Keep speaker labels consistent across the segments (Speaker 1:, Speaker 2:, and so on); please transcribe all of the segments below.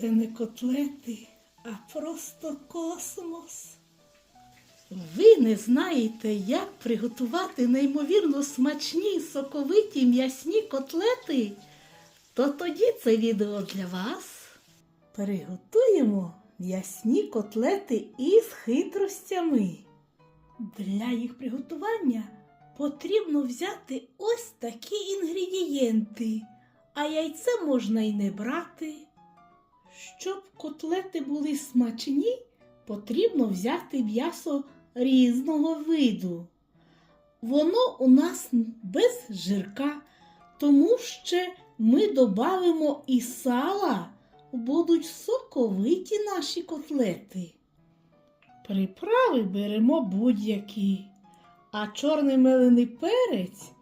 Speaker 1: Це не котлети, а просто космос. Ви не знаєте, як приготувати неймовірно смачні соковиті м'ясні котлети? То тоді це відео для вас. Приготуємо м'ясні котлети із хитростями. Для їх приготування потрібно взяти ось такі інгредієнти, а яйце можна й не брати. Щоб котлети були смачні, потрібно взяти м'ясо різного виду. Воно у нас без жирка, тому ще ми додамо і сала, будуть соковиті наші котлети. Приправи беремо будь-які, а чорний мелений перець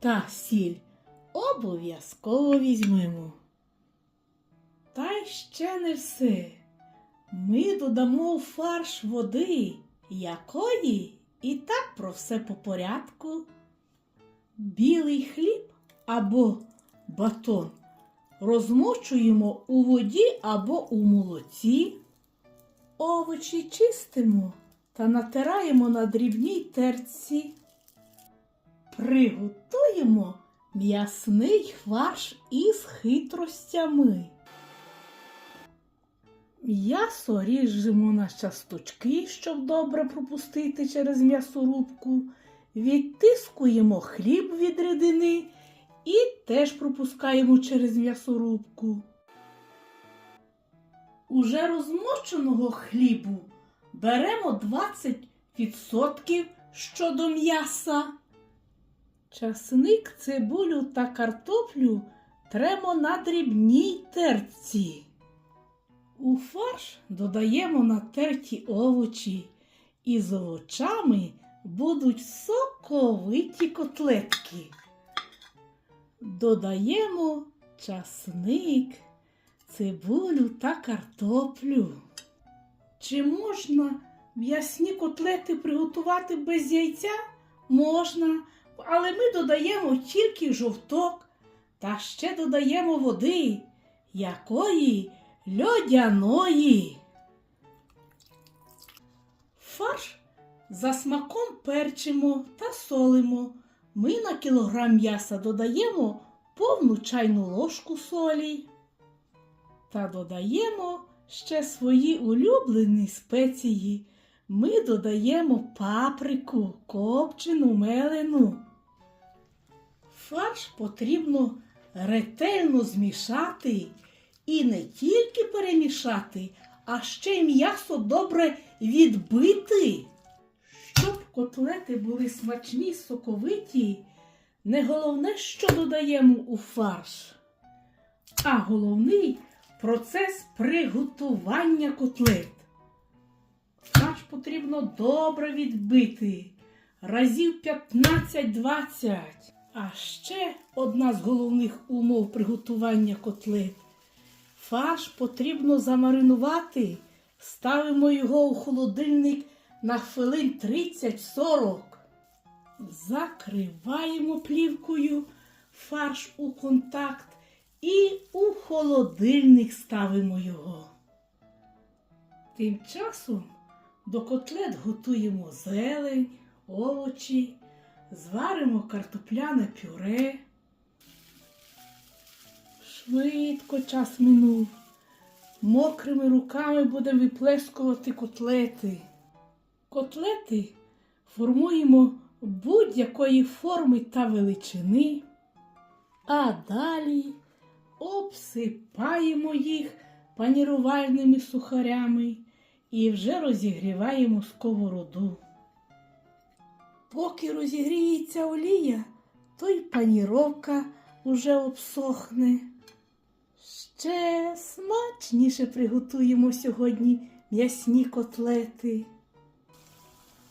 Speaker 1: та сіль обов'язково візьмемо. Та ще не все. Ми додамо у фарш води, якої і так про все по порядку. Білий хліб або батон розмочуємо у воді або у молоці. Овочі чистимо та натираємо на дрібній терці. Приготуємо м'ясний фарш із хитростями. М'ясо ріжемо на часточки, щоб добре пропустити через м'ясорубку. Відтискуємо хліб від рідини і теж пропускаємо через м'ясорубку. Уже розмоченого хлібу беремо 20% щодо м'яса. Часник, цибулю та картоплю тремо на дрібній терці. У фарш додаємо натерті овочі, і з овочами будуть соковиті котлетки. Додаємо часник, цибулю та картоплю. Чи можна м'ясні котлети приготувати без яйця? Можна, але ми додаємо тільки жовток та ще додаємо води, якої льодяної. Фарш за смаком перчимо та солимо. Ми на кілограм м'яса додаємо повну чайну ложку солі та додаємо ще свої улюблені спеції. Ми додаємо паприку, копчену, мелену. Фарш потрібно ретельно змішати і не тільки перемішати, а ще й м'ясо добре відбити. Щоб котлети були смачні, соковиті, не головне, що додаємо у фарш, а головний процес приготування котлет. Фарш потрібно добре відбити, разів 15-20. А ще одна з головних умов приготування котлет. Фарш потрібно замаринувати. Ставимо його у холодильник на хвилин 30-40. Закриваємо плівкою фарш у контакт і у холодильник ставимо його. Тим часом до котлет готуємо зелень, овочі, зваримо картопляне пюре. Швидко час минув. Мокрими руками будемо виплескувати котлети. Котлети формуємо будь-якої форми та величини, а далі обсипаємо їх панірувальними сухарями і вже розігріваємо сковороду. Поки розігріється олія, то й паніровка уже обсохне. Ще смачніше приготуємо сьогодні м'ясні котлети.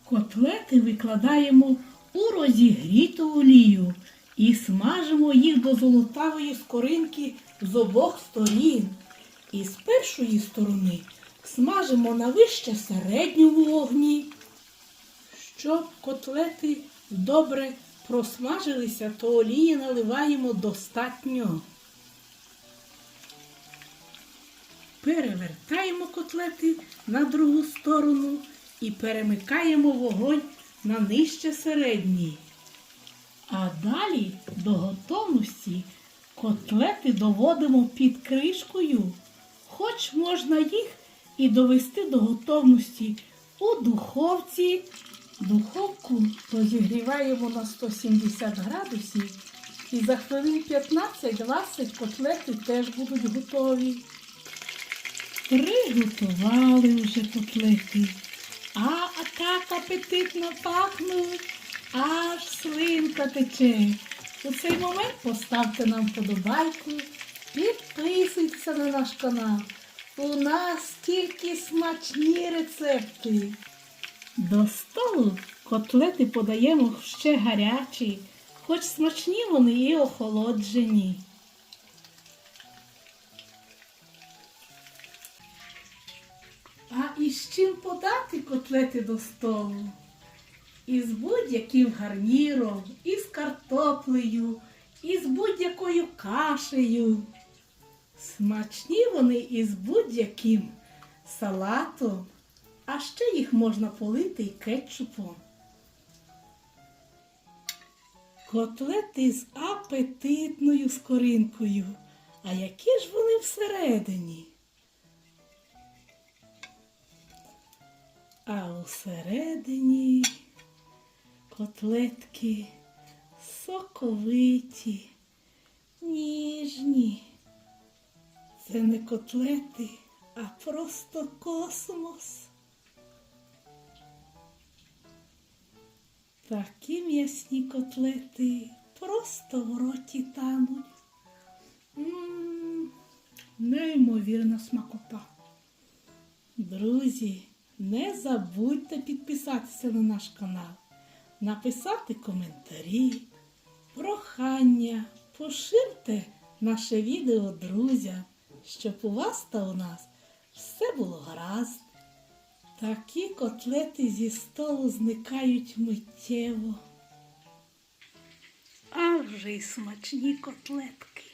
Speaker 1: Котлети викладаємо у розігріту олію і смажимо їх до золотавої скоринки з обох сторін. І з першої сторони смажимо на вище середньому вогні. Щоб котлети добре просмажилися, то олії наливаємо достатньо. Перевертаємо котлети на другу сторону і перемикаємо вогонь на нижче середній. А далі до готовності котлети доводимо під кришкою, хоч можна їх і довести до готовності у духовці. Духовку розігріваємо на 170 градусів і за хвилин 15-20 котлети теж будуть готові. Приготували вже котлети. А так апетитно пахнуть, аж слинка тече. У цей момент поставте нам вподобайку, підписуйтеся на наш канал. У нас тільки смачні рецепти. До столу котлети подаємо ще гарячі, хоч смачні вони і охолоджені. Чим подати котлети до столу? Із будь-яким гарніром, із картоплею, із будь-якою кашею. Смачні вони із будь-яким салатом, а ще їх можна полити і кетчупом. Котлети з апетитною скоринкою. А які ж вони всередині? А усередині котлетки соковиті, ніжні. Це не котлети, а просто космос. Такі м'ясні котлети просто в роті тануть. М, Неймовірна смакота. Друзі, не забудьте підписатися на наш канал, написати коментарі, прохання, поширте наше відео друзям, щоб у вас та у нас все було гаразд. Такі котлети зі столу зникають миттєво. А вже й смачні котлетки.